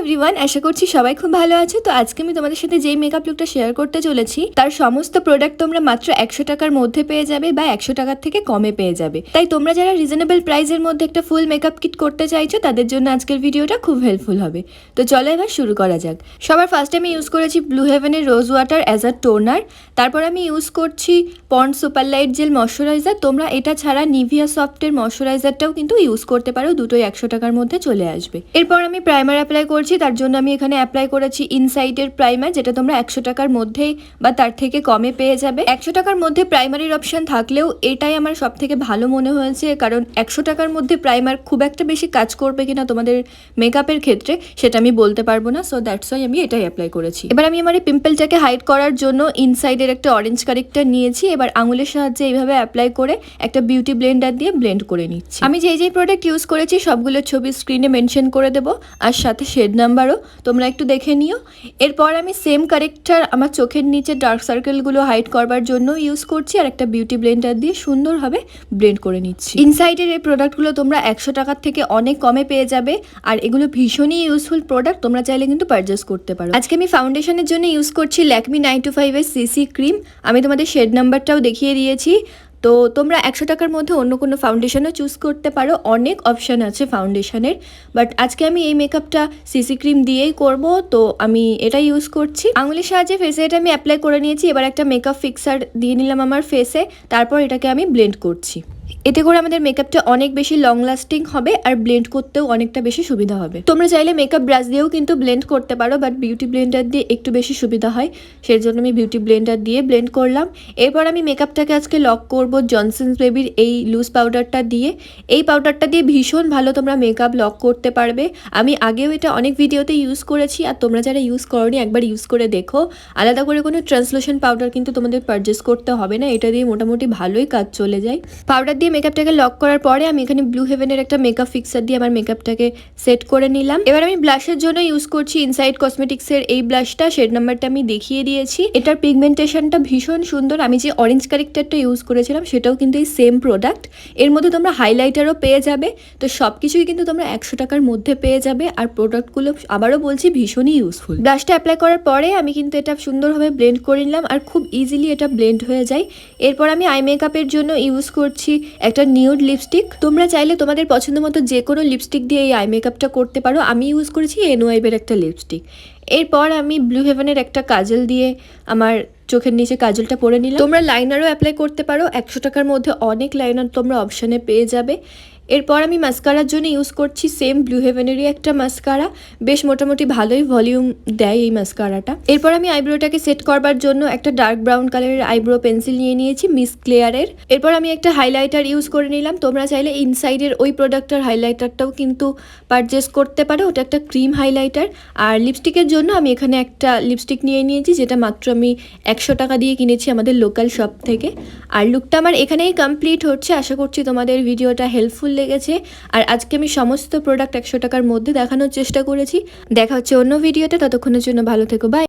Everyone আশা করছি সবাই খুব ভালো আছো। তো আজকে আমি তোমাদের সাথে যেই মেকআপ লুকটা শেয়ার করতে চলেছি, তার সমস্ত প্রোডাক্ট তোমরা মাত্র একশো টাকার মধ্যে পেয়ে যাবে বা একশো টাকার থেকে কমে পেয়ে যাবে। তাই তোমরা যারা রিজনেবল প্রাইসের মধ্যে একটা ফুল মেকআপ কিট করতে চাইছো, তাদের জন্য আজকের ভিডিওটা খুব হেল্পফুল হবে। তো চলো এবার শুরু করা যাক। সবার ফার্স্টে আমি ইউজ করেছি blue হেভেনের rose water as a toner তারপর আমি ইউজ করছি pond super light gel moisturiser তোমরা এটা ছাড়া নিভিয়া সফটের ময়শ্চারাইজারটাও কিন্তু ইউজ করতে পারো, দুটোই একশো টাকার মধ্যে চলে আসবে। এরপর আমি প্রাইমার অ্যাপ্লাই করছি তার জন্য আমি এখানে অ্যাপ্লাই করেছি ইনসাইডের প্রাইমার যেটা তোমরা একশো টাকার মধ্যেই বা তার থেকে কমে পেয়ে যাবে। একশো টাকার মধ্যে প্রাইমারির অপশান থাকলেও এটাই আমার সব থেকে ভালো মনে হয়েছে, কারণ একশো টাকার মধ্যে প্রাইমার খুব একটা বেশি কাজ করবে কিনা তোমাদের মেকআপের ক্ষেত্রে, সেটা আমি বলতে পারব না। সো দ্যাটস ওয়াই আমি এটাই অ্যাপ্লাই করেছি। এবার আমি আমার এই পিম্পলটাকে হাইড করার জন্য ইনসাইডের একটা অরেঞ্জ কারেক্টার নিয়েছি। এবার আঙুলের সাহায্যে এইভাবে অ্যাপ্লাই করে একটা বিউটি ব্লেন্ডার দিয়ে ব্লেন্ড করে নিচ্ছি। আমি যেই যেই প্রোডাক্ট ইউজ করেছি সবগুলোর ছবি স্ক্রিনে মেনশন করে দেবো। আর সাথে শেড নাম্বারও তোমরা একটু দেখে নিও। এরপর আমি সেম কারেক্টার আমার চোখের নিচে ডার্ক সার্কেলগুলো হাইড করবার জন্য ইউজ করছি আর একটা বিউটি ব্লেন্ডার দিয়ে সুন্দরভাবে ব্লেন্ড করে নিচ্ছি। ইনসাইডের এই প্রোডাক্টগুলো তোমরা একশো টাকার থেকে অনেক কমে পেয়ে যাবে আর এগুলো ভীষণই ইউজফুল প্রোডাক্ট তোমরা চাইলে কিন্তু পারচেস করতে পারো। আজকে আমি ফাউন্ডেশনের জন্য ইউজ করছি ল্যাকমি নাইন টু ফাইভের সিসি ক্রিম আমি তোমাদের শেড নাম্বারটাও দেখিয়ে দিয়েছি। তো তোমরা একশো টাকার মধ্যে অন্য কোনো ফাউন্ডেশনও চুজ করতে পারো। অনেক অপশান আছে ফাউন্ডেশনের বাট আজকে আমি এই মেকআপটা সিসি ক্রিম দিয়েই করব। তো আমি এটা ইউজ করছি। আঙুলের সাহায্যে ফেসে এটা আমি অ্যাপ্লাই করে নিয়েছি। এবার একটা মেকআপ ফিক্সার দিয়ে নিলাম আমার ফেসে তারপর এটাকে আমি ব্লেন্ড করছি। এতে করে আমাদের মেকআপটা অনেক বেশি লং লাস্টিং হবে আর ব্লেন্ড করতেও অনেকটা বেশি সুবিধা হবে। তোমরা চাইলে মেকআপ ব্রাশ দিয়েও কিন্তু ব্লেন্ড করতে পারো বাট বিউটি ব্লেন্ডার দিয়ে একটু বেশি সুবিধা হয়। সেই জন্য আমি বিউটি ব্লেন্ডার দিয়ে ব্লেন্ড করলাম। এরপর আমি মেকআপটাকে আজকে লক করব জনসন্স বেবির এই লুজ পাউডারটা দিয়ে। এই পাউডারটা দিয়ে ভীষণ ভালো তোমরা মেকআপ লক করতে পারবে। আমি আগেও এটা অনেক ভিডিওতে ইউজ করেছি, আর তোমরা যারা ইউজ করনি একবার ইউজ করে দেখো। আলাদা করে কোনো ট্রান্সলেশন পাউডার কিন্তু তোমাদের পারচেস করতে হবে না, এটা দিয়ে মোটামুটি ভালোই কাজ চলে যায়। পাউডার দিয়ে মেকআপটাকে লক করার পরে আমি এখানে ব্লু হেভেনের একটা মেকআপ ফিক্সার দিয়ে আমার মেকআপটাকে সেট করে নিলাম। এবার আমি ব্লাশের জন্য ইউজ করছি ইনসাইড কসমেটিক্সের এই ব্লাশটা শেড নাম্বারটা আমি দেখিয়ে দিয়েছি। এটার পিগমেন্টেশনটা ভীষণ সুন্দর। আমি যে অরেঞ্জ কারেক্টারটা ইউজ করেছিলাম, সেটাও কিন্তু এই সেম প্রোডাক্টের মধ্যে তোমরা হাইলাইটারও পেয়ে যাবে। তো সব কিছুই কিন্তু তোমরা একশো টাকার মধ্যে পেয়ে যাবে। আর প্রোডাক্টগুলো আবারও বলছি ভীষণই ইউজফুল ব্লাশটা অ্যাপ্লাই করার পরে আমি কিন্তু এটা সুন্দরভাবে ব্লেন্ড করে নিলাম। আর খুব ইজিলি এটা ব্লেন্ড হয়ে যায়। এরপর আমি আই মেকআপের জন্য ইউজ করছি একটা নিউড লিপস্টিক তোমরা চাইলে তোমাদের পছন্দ মতো যে কোনো লিপস্টিক দিয়ে এই আই মেকআপটা করতে পারো। আমি ইউজ করেছি এনওয়াইবের একটা লিপস্টিক এরপর আমি ব্লু হেভেনের একটা কাজল দিয়ে আমার চোখের নিচে কাজলটা পরে নিলাম। তোমরা লাইনারও অ্যাপ্লাই করতে পারো। একশো টাকার মধ্যে অনেক লাইনার তোমরা অপশানে পেয়ে যাবে। এরপর আমি মাস্কারার জন্য ইউজ করছি সেম ব্লু হেভেনেরই একটা মাস্কারা বেশ মোটামুটি ভালোই ভলিউম দেয় এই মাস্কারাটা এরপর আমি আইব্রোটাকে সেট করবার জন্য একটা ডার্ক ব্রাউন কালারের আইব্রো পেন্সিল নিয়ে নিয়েছি মিস ক্লেয়ারের এরপর আমি একটা হাইলাইটার ইউজ করে নিলাম। তোমরা চাইলে ইনসাইডের ওই প্রোডাক্টের হাইলাইটারটাও কিন্তু পারচেস করতে পারো। ওটা একটা ক্রিম হাইলাইটার আর লিপস্টিকের জন্য আমি এখানে একটা লিপস্টিক নিয়ে নিয়েছি, যেটা মাত্র আমি একশো টাকা দিয়ে কিনেছি আমাদের লোকাল শপ থেকে। আর লুকটা আমার এখানেই কমপ্লিট হচ্ছে। আশা করছি তোমাদের ভিডিওটা হেল্পফুল লেগেছে। আর আজকে আমি সমস্ত প্রোডাক্ট একশো টাকার মধ্যে দেখানোর চেষ্টা করেছি। দেখা হচ্ছে অন্য ভিডিওতে ততক্ষণের জন্য ভালো থেকো বাই